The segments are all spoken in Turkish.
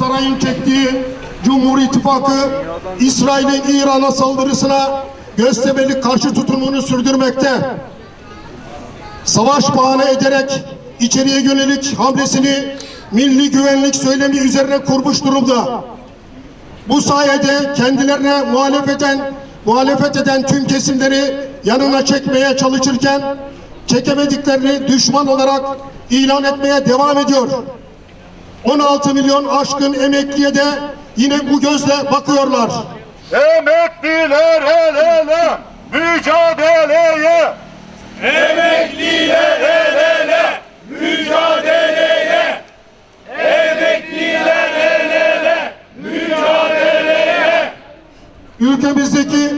sarayın çektiği Cumhur İttifakı İsrail'in İran'a saldırısına göstebelik karşı tutumunu sürdürmekte. Savaş bahane ederek içeriye yönelik hamlesini milli güvenlik söylemi üzerine kurmuş durumda. Bu sayede kendilerine muhalefet eden, muhalefet eden tüm kesimleri yanına çekmeye çalışırken çekemediklerini düşman olarak ilan etmeye devam ediyor. 16 milyon aşkın emekliye de yine bu gözle bakıyorlar. Emekliler el ele mücadeleye. Emekliler el ele mücadeleye. Emekliler el ele mücadeleye. Ülkemizdeki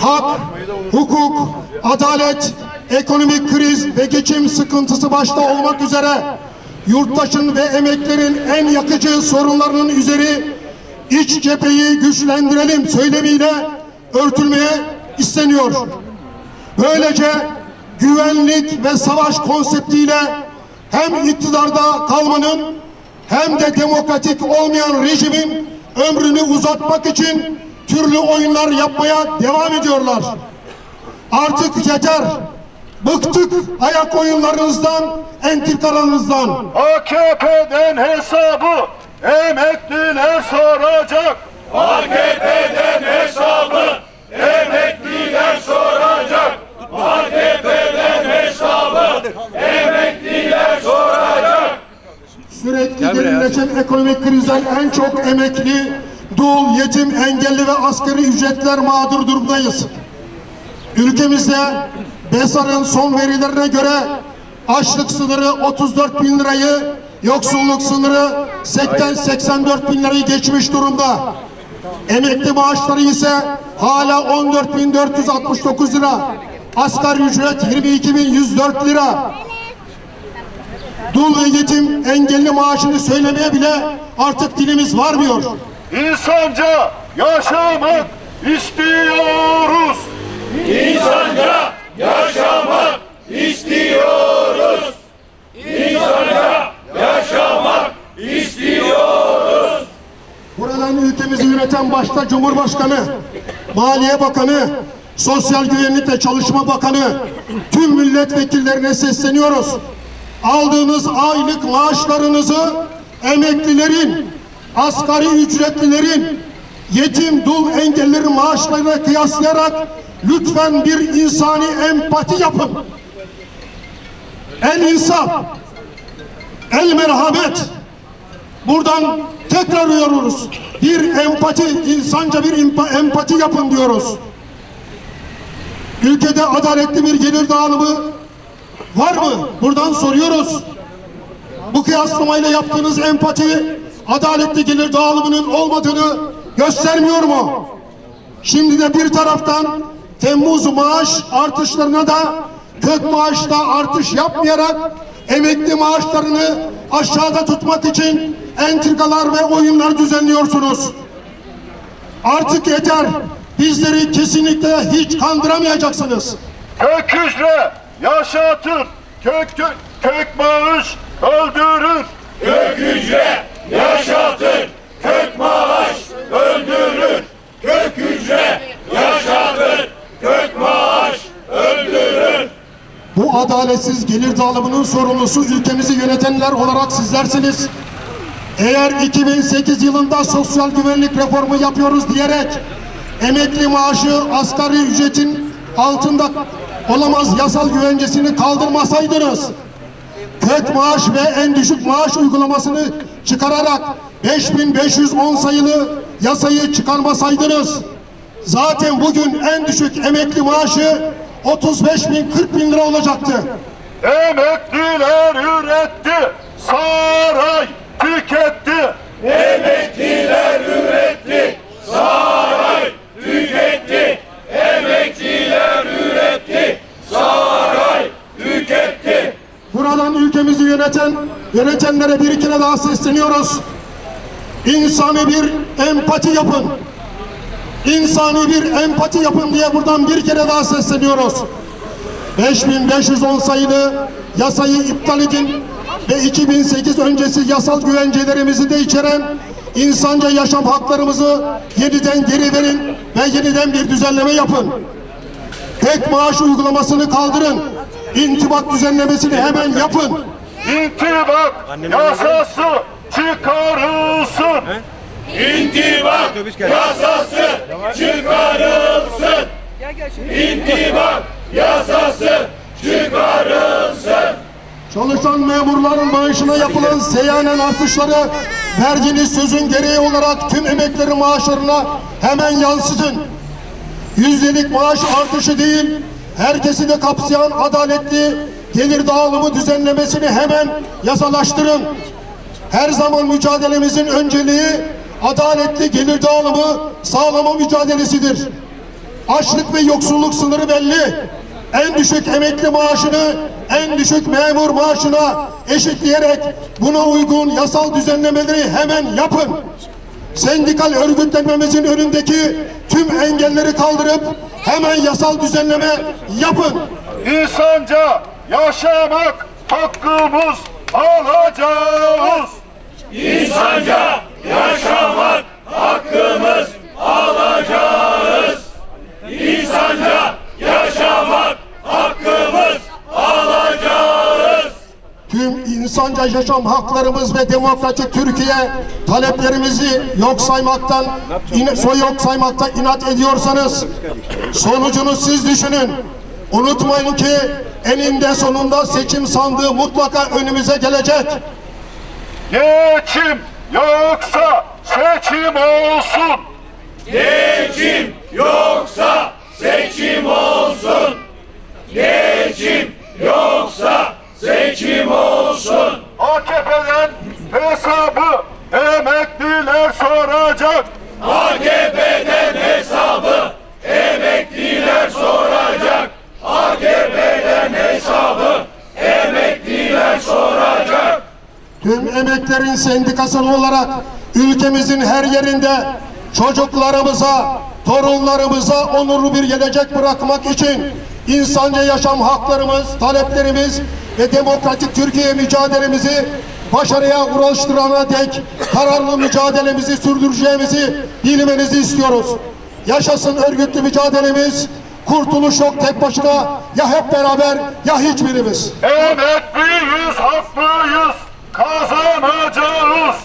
hak, hukuk, adalet, ekonomik kriz ve geçim sıkıntısı başta olmak üzere yurttaşın ve emeklerin en yakıcı sorunlarının üzeri iç cepheyi güçlendirelim söylemiyle örtülmeye isteniyor. Böylece güvenlik ve savaş konseptiyle hem iktidarda kalmanın hem de demokratik olmayan rejimin ömrünü uzatmak için türlü oyunlar yapmaya devam ediyorlar. Artık yeter. Bıktık ayak oyunlarınızdan, entrikalarınızdan. AKP'den hesabı emekliler soracak AKP'den hesabı emekliler soracak AKP'den hesabı emekliler soracak Sürekli derinleşen ekonomik krizden en çok emekli, dul, yetim, engelli ve asgari ücretler mağdur durumdayız. Ülkemizde BESAR'ın son verilerine göre açlık sınırı 34 bin lirayı, yoksulluk sınırı 80-84 bin lirayı geçmiş durumda. Emekli maaşları ise hala 14.469 lira. Asgari ücret 22.104 lira. Dul ve yetim engelli maaşını söylemeye bile artık dilimiz varmıyor. İnsanca yaşamak istiyoruz İnsanca yaşamak istiyoruz İnsanca yaşamak istiyoruz Buradan ülkemizi yöneten başta Cumhurbaşkanı, Maliye Bakanı, Sosyal Güvenlik ve Çalışma Bakanı, tüm milletvekillerine sesleniyoruz. Aldığınız aylık maaşlarınızı emeklilerin, asgari ücretlilerin, yetim, dul, engellilerin maaşlarına kıyaslayarak lütfen bir insani empati yapın. El insaf, el merhamet, Buradan tekrar uyarıyoruz. Bir empati, insanca bir empati yapın diyoruz. Ülkede adaletli bir gelir dağılımı var mı? Buradan soruyoruz. Bu kıyaslamayla yaptığınız empati adaletli gelir dağılımının olmadığını göstermiyor mu? Şimdi de bir taraftan Temmuz maaş artışlarına da kök maaşta artış yapmayarak emekli maaşlarını aşağıda tutmak için entrikalar ve oyunlar düzenliyorsunuz. Artık yeter. Bizleri kesinlikle hiç kandıramayacaksınız. Kök hücre yaşatır Kök kök, kök maaş öldürür Kök hücre yaşatır Kök maaş öldürür. Kök hücre yaşatır Kök maaş öldürür. Bu adaletsiz gelir dağılımının sorumlusu ülkemizi yönetenler olarak sizlersiniz. Eğer 2008 yılında sosyal güvenlik reformu yapıyoruz diyerek emekli maaşı asgari ücretin altında olamaz yasal güvencesini kaldırmasaydınız, kök maaş ve en düşük maaş uygulamasını çıkararak 5510 sayılı yasayı çıkarmasaydınız, zaten bugün en düşük emekli maaşı 35 bin 40 bin lira olacaktı. Emekliler üretti Saray tüketti Emekliler üretti Saray tüketti Emekliler üretti Saray tüketti Buradan ülkemizi yöneten yönetenlere bir kere daha sesleniyoruz. İnsani bir empati yapın. İnsani bir empati yapın diye buradan bir kere daha sesleniyoruz. 5510 sayılı yasayı iptal edin ve 2008 öncesi yasal güvencelerimizi de içeren insanca yaşam haklarımızı yeniden geri verin ve yeniden bir düzenleme yapın. Tek maaş uygulamasını kaldırın. İntibak düzenlemesini hemen yapın. İntibak yasası çıkarılsın. İntibak yasası çıkarılsın. İntibak yasası çıkarılsın. Çalışan memurların maaşına yapılan seyyanen artışları verdiğiniz sözün gereği olarak tüm emekleri maaşlarına hemen yansıtın. Yüzdelik maaş artışı değil, herkesi de kapsayan adaletli gelir dağılımı düzenlemesini hemen yasalaştırın. Her zaman mücadelemizin önceliği adaletli gelir dağılımı sağlama mücadelesidir. Açlık ve yoksulluk sınırı belli. En düşük emekli maaşını en düşük memur maaşına eşitleyerek buna uygun yasal düzenlemeleri hemen yapın. Sendikal örgütlenmemizin önündeki tüm engelleri kaldırıp hemen yasal düzenleme yapın. İnsanca yaşamak hakkımız alacağız. İnsanca yaşamak hakkımız alacağız. İnsanca yaşamak hakkımız alacağız. Tüm insanca yaşam haklarımız ve demokratik Türkiye taleplerimizi yok saymaktan, in, soy yok saymakta inat ediyorsanız sonucunu siz düşünün. Unutmayın ki eninde sonunda seçim sandığı mutlaka önümüze gelecek. Geçim yoksa seçim olsun. Geçim yoksa seçim olsun. Geçim yoksa seçim olsun. AKP'den hesabı emekliler soracak. AKP'den hesabı emekliler soracak. AKP'den hesabı emekliler soracak. Tüm emeklerin sendikası olarak ülkemizin her yerinde çocuklarımıza, torunlarımıza onurlu bir gelecek bırakmak için insanca yaşam haklarımız, taleplerimiz ve demokratik Türkiye mücadelemizi başarıya ulaştırana dek kararlı mücadelemizi sürdüreceğimizi bilmenizi istiyoruz. Yaşasın örgütlü mücadelemiz, kurtuluş yok tek başına ya hep beraber ya hiçbirimiz. Emekliyiz, haklıyız, kazanacağız.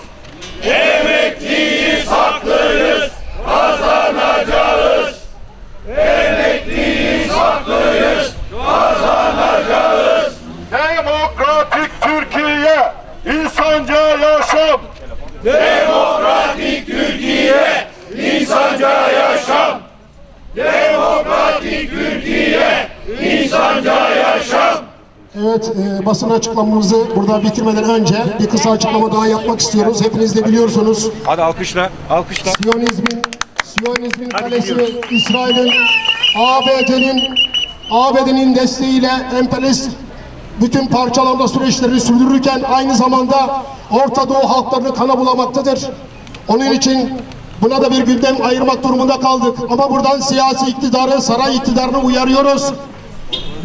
Emekliyiz, haklıyız, kazanacağız. Emekliyiz, haklıyız, kazanacağız. Demokratik Türkiye, insanca yaşam. Demokratik Türkiye, insanca yaşam. Demokratik Türkiye, insanca yaşam. Evet, e, basın açıklamamızı burada bitirmeden önce bir kısa açıklama daha yapmak istiyoruz. Hepiniz de biliyorsunuz. Hadi alkışla, alkışla. Siyonizmin, Siyonizmin kalesi İsrail'in, ABD'nin, ABD'nin desteğiyle emperyalist bütün parçalanma süreçlerini sürdürürken aynı zamanda Orta Doğu halklarını kana bulamaktadır. Onun için buna da bir gündem ayırmak durumunda kaldık. Ama buradan siyasi iktidarı, saray iktidarını uyarıyoruz.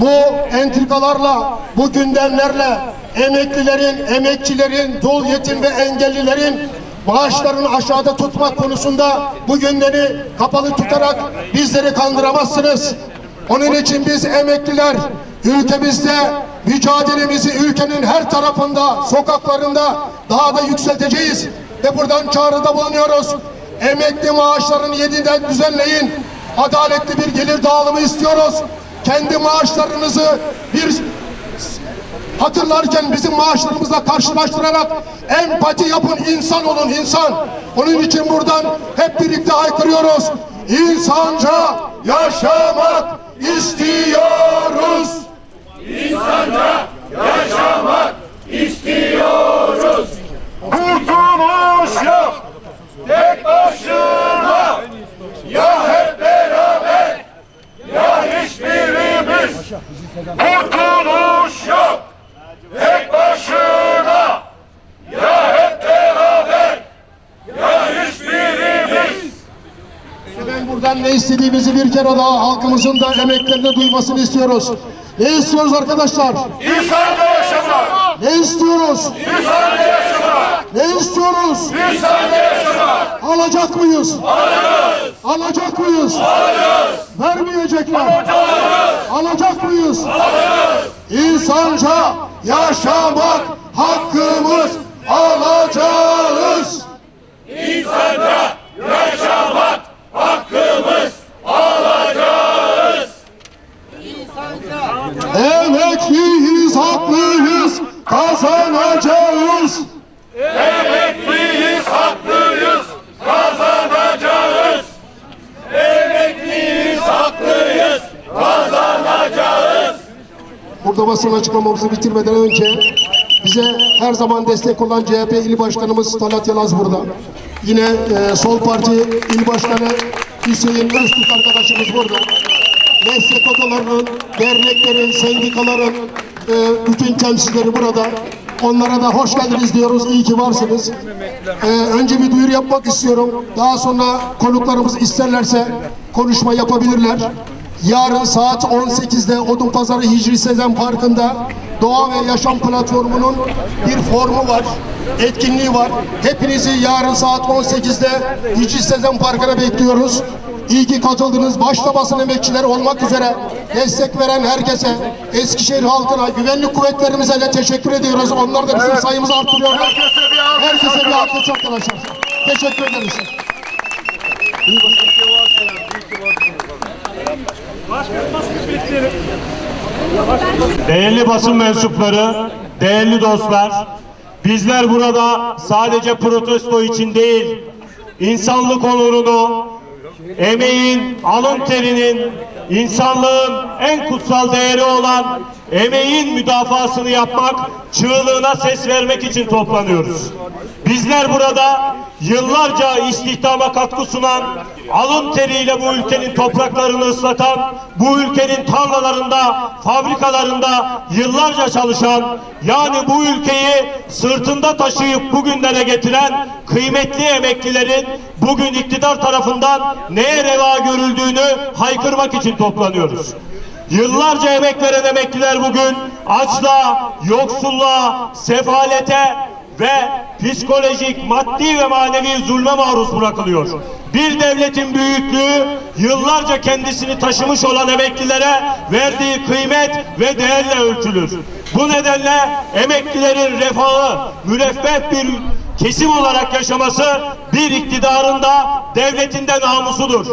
Bu entrikalarla, bu gündemlerle emeklilerin, emekçilerin, dul yetim ve engellilerin maaşlarını aşağıda tutmak konusunda bu gündemi kapalı tutarak bizleri kandıramazsınız. Onun için biz emekliler ülkemizde mücadelemizi ülkenin her tarafında, sokaklarında daha da yükselteceğiz. Ve buradan çağrıda bulunuyoruz. Emekli maaşlarını yeniden düzenleyin. Adaletli bir gelir dağılımı istiyoruz. Kendi maaşlarınızı bir hatırlarken bizim maaşlarımızla karşılaştırarak empati yapın, insan olun insan. Onun için buradan hep birlikte haykırıyoruz. İnsanca yaşamak istiyoruz. Yaşamak istiyoruz. Kurtuluş yok. Tek başına ya hep beraber ya hiçbirimiz Kurtuluş yok. tek başına ya hep beraber ya hiçbirimiz Ben buradan ne istediğimizi bir kere daha halkımızın da emeklerinde duymasını istiyoruz. Ne istiyoruz arkadaşlar? İnsanca yaşamak. Ne istiyoruz? İnsanca yaşamak. Ne istiyoruz? İnsanda yaşamak. Alacak mıyız? Alırız. Alacak mıyız? Alırız. Vermeyecekler. Alırız. Alacak mıyız? Alırız. İnsanca yaşamak hakkımız alacağız. İnsanca yaşamak hakkımız alacağız. Emekliyiz, haklıyız, kazanacağız. Emekliyiz, haklıyız, kazanacağız. Emekliyiz, haklıyız, kazanacağız. Burada basın açıklamamızı bitirmeden önce bize her zaman destek olan CHP İl Başkanımız Talat Yalaz burada. Yine e, Sol Parti İl Başkanı Hüseyin Öztürk arkadaşımız burada. Meslek odalarının, derneklerin, sendikaların e, bütün temsilcileri burada. Onlara da hoş geldiniz diyoruz. İyi ki varsınız. E, önce bir duyuru yapmak istiyorum. Daha sonra konuklarımız isterlerse konuşma yapabilirler. Yarın saat 18'de Odunpazarı Hicri Sezen Parkı'nda Doğa ve Yaşam Platformu'nun bir formu var, etkinliği var. Hepinizi yarın saat 18'de Hicri Sezen Parkı'na bekliyoruz. İyi ki katıldınız. Başta basın emekçileri olmak üzere destek veren herkese, Eskişehir halkına, güvenlik kuvvetlerimize de teşekkür ediyoruz. Onlar da bizim sayımızı arttırıyorlar. Herkese bir alkış arkadaşlar. Teşekkür ederiz. İyi bakın. Değerli basın mensupları, değerli dostlar, bizler burada sadece protesto için değil, insanlık onurunu, emeğin, alın terinin, insanlığın en kutsal değeri olan emeğin müdafasını yapmak, çığlığına ses vermek için toplanıyoruz. Bizler burada yıllarca istihdama katkı sunan, alın teriyle bu ülkenin topraklarını ıslatan, bu ülkenin tarlalarında, fabrikalarında yıllarca çalışan, yani bu ülkeyi sırtında taşıyıp bugünlere getiren kıymetli emeklilerin bugün iktidar tarafından neye reva görüldüğünü haykırmak için toplanıyoruz. Yıllarca emek veren emekliler bugün açlığa, yoksulluğa, sefalete ve psikolojik, maddi ve manevi zulme maruz bırakılıyor. Bir devletin büyüklüğü yıllarca kendisini taşımış olan emeklilere verdiği kıymet ve değerle ölçülür. Bu nedenle emeklilerin refahı müreffeh bir kesim olarak yaşaması bir iktidarın da devletin de namusudur.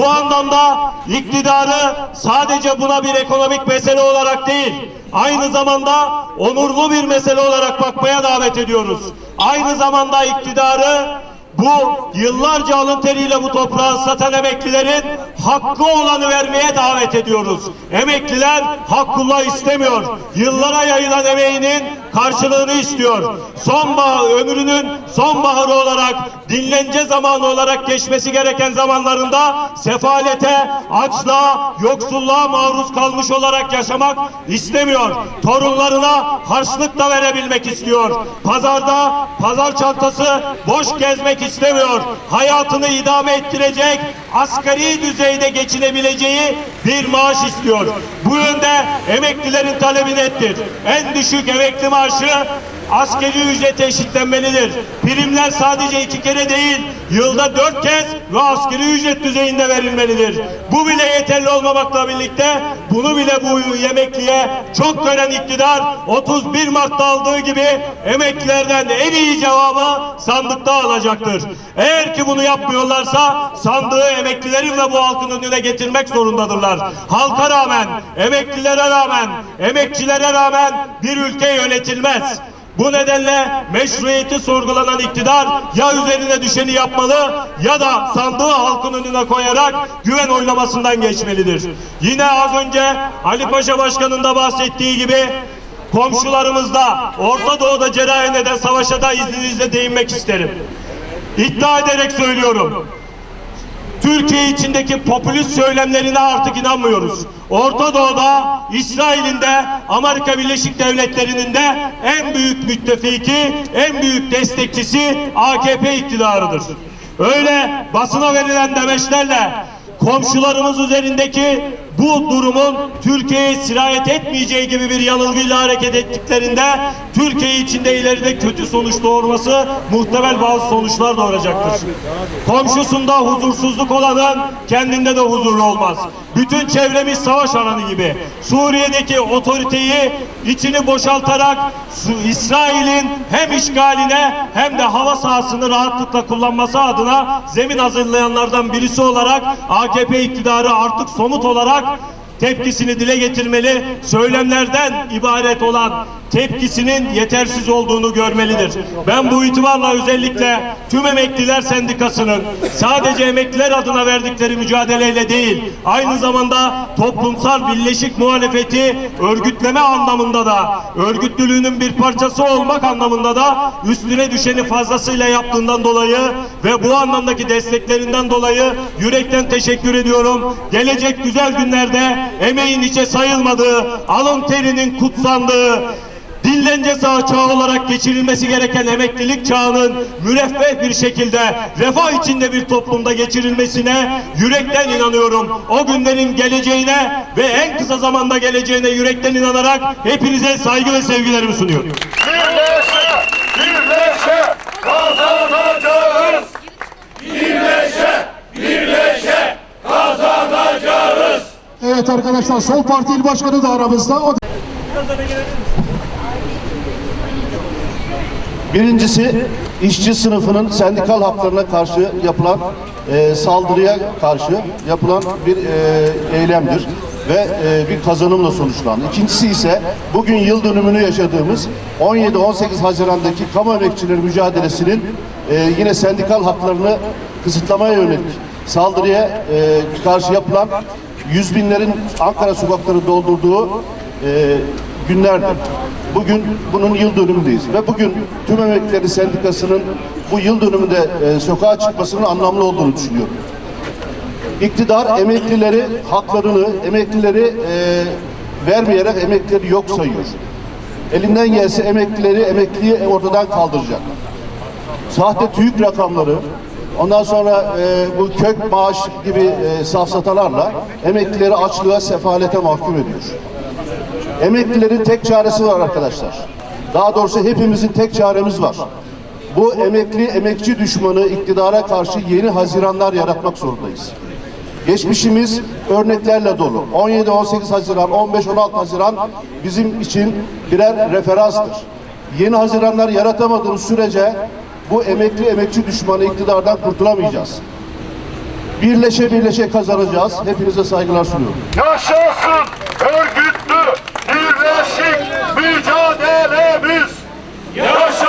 Bu anlamda iktidarı sadece buna bir ekonomik mesele olarak değil, aynı zamanda onurlu bir mesele olarak bakmaya davet ediyoruz. Aynı zamanda iktidarı bu yıllarca alın teriyle bu toprağı satan emeklilerin hakkı olanı vermeye davet ediyoruz. Emekliler hakkullah istemiyor. Yıllara yayılan emeğinin karşılığını istiyor. Sonbahar ömrünün sonbaharı olarak dinlence zamanı olarak geçmesi gereken zamanlarında sefalete, açlığa, yoksulluğa maruz kalmış olarak yaşamak istemiyor. Torunlarına harçlık da verebilmek istiyor. Pazarda pazar çantası boş gezmek istemiyor. Hayatını idame ettirecek, asgari düzeyde geçinebileceği bir maaş istiyor. Bu yönde emeklilerin talebi nettir. En düşük emekli maaşı maaşı askeri ücrete eşitlenmelidir. Primler sadece iki kere değil, yılda dört kez ve askeri ücret düzeyinde verilmelidir. Bu bile yeterli olmamakla birlikte bunu bile bu emekliye çok gören iktidar 31 Mart'ta aldığı gibi emeklilerden en iyi cevabı sandıkta alacaktır. Eğer ki bunu yapmıyorlarsa sandığı emeklilerin ve bu halkın önüne getirmek zorundadırlar. Halka rağmen, emeklilere rağmen, emekçilere rağmen bir ülke yönetilmez. Bu nedenle meşruiyeti sorgulanan iktidar ya üzerine düşeni yapmalı ya da sandığı halkın önüne koyarak güven oylamasından geçmelidir. Yine az önce Ali Paşa Başkan'ın da bahsettiği gibi komşularımızda Orta Doğu'da cereyan eden savaşa da izninizle değinmek isterim. İddia ederek söylüyorum. Türkiye içindeki popülist söylemlerine artık inanmıyoruz. Orta Doğu'da, İsrail'in de, Amerika Birleşik Devletleri'nin de en büyük müttefiki, en büyük destekçisi AKP iktidarıdır. Öyle basına verilen demeçlerle komşularımız üzerindeki bu durumun Türkiye'ye sirayet etmeyeceği gibi bir yanılgıyla hareket ettiklerinde Türkiye içinde ileride kötü sonuç doğurması muhtemel bazı sonuçlar doğuracaktır. Komşusunda huzursuzluk olanın kendinde de huzurlu olmaz. Bütün çevremiz savaş alanı gibi. Suriye'deki otoriteyi içini boşaltarak İsrail'in hem işgaline hem de hava sahasını rahatlıkla kullanması adına zemin hazırlayanlardan birisi olarak AKP iktidarı artık somut olarak tepkisini dile getirmeli, söylemlerden ibaret olan tepkisinin yetersiz olduğunu görmelidir. Ben bu itibarla özellikle tüm emekliler sendikasının sadece emekliler adına verdikleri mücadeleyle değil, aynı zamanda toplumsal birleşik muhalefeti örgütleme anlamında da, örgütlülüğünün bir parçası olmak anlamında da üstüne düşeni fazlasıyla yaptığından dolayı ve bu anlamdaki desteklerinden dolayı yürekten teşekkür ediyorum. Gelecek güzel günlerde emeğin içe sayılmadığı, alın terinin kutsandığı, Dinlence çağı çağı olarak geçirilmesi gereken emeklilik çağının müreffeh bir şekilde refah içinde bir toplumda geçirilmesine yürekten inanıyorum. O günlerin geleceğine ve en kısa zamanda geleceğine yürekten inanarak hepinize saygı ve sevgilerimi sunuyorum. Birleşe, birleşe kazanacağız. Birleşe, birleşe kazanacağız. Evet arkadaşlar Sol Parti İl Başkanı da aramızda. O Birincisi işçi sınıfının sendikal haklarına karşı yapılan e, saldırıya karşı yapılan bir e, eylemdir ve e, bir kazanımla sonuçlandı. İkincisi ise bugün yıl dönümünü yaşadığımız 17-18 Haziran'daki kamu emekçileri mücadelesinin e, yine sendikal haklarını kısıtlamaya yönelik saldırıya e, karşı yapılan yüz binlerin Ankara sokakları doldurduğu e, günlerdir. Bugün bunun yıl dönümündeyiz ve bugün tüm emeklileri sendikasının bu yıl dönümünde e, sokağa çıkmasının anlamlı olduğunu düşünüyorum. İktidar emeklileri haklarını, emeklileri e, vermeyerek emeklileri yok sayıyor. Elinden gelse emeklileri emekliyi ortadan kaldıracak. Sahte TÜİK rakamları, ondan sonra e, bu kök maaş gibi e, safsatalarla emeklileri açlığa, sefalete mahkum ediyor. Emeklilerin tek çaresi var arkadaşlar. Daha doğrusu hepimizin tek çaremiz var. Bu emekli, emekçi düşmanı iktidara karşı yeni haziranlar yaratmak zorundayız. Geçmişimiz örneklerle dolu. 17-18 Haziran, 15-16 Haziran bizim için birer referanstır. Yeni haziranlar yaratamadığımız sürece bu emekli emekçi düşmanı iktidardan kurtulamayacağız. Birleşe birleşe kazanacağız. Hepinize saygılar sunuyorum. Yaşasın örgütlü birleşik mücadelemiz. Yaşasın.